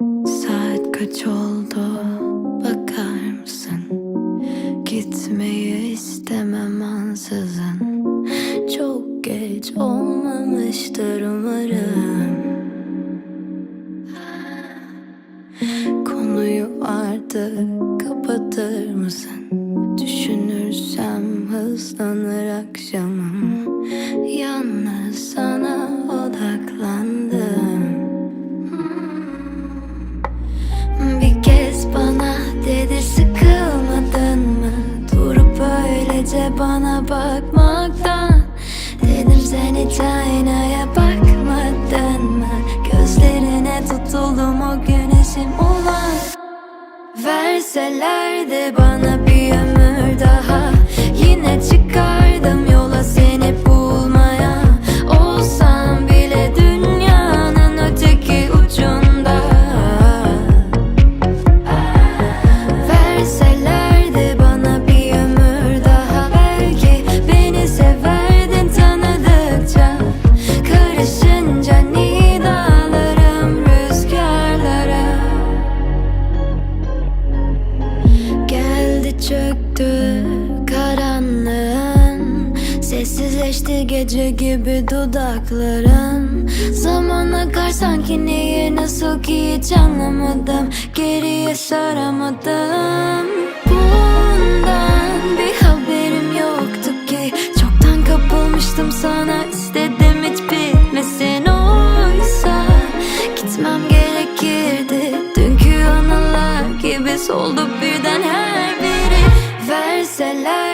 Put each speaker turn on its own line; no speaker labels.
Saat kaç oldu bakar mısın? Gitmeyi istemem ansızın Çok geç olmamıştır umarım Konuyu artık kapatır mısın? Düşünürsem hızlanır akşamım öylece bana bakmaktan Dedim sen hiç aynaya bakmadın mı? Gözlerine tutuldum o güneşim ulan Verselerdi bana bir ömür daha çöktü karanlığın. Sessizleşti gece gibi dudakların Zaman akar sanki niye nasıl ki hiç anlamadım. Geriye saramadım. Bundan bir haberim yoktu ki. Çoktan kapılmıştım sana istedim hiç bitmesin. Oysa Gitmem gerekirdi. Dünkü anılar gibi soldu birden her Verselerdi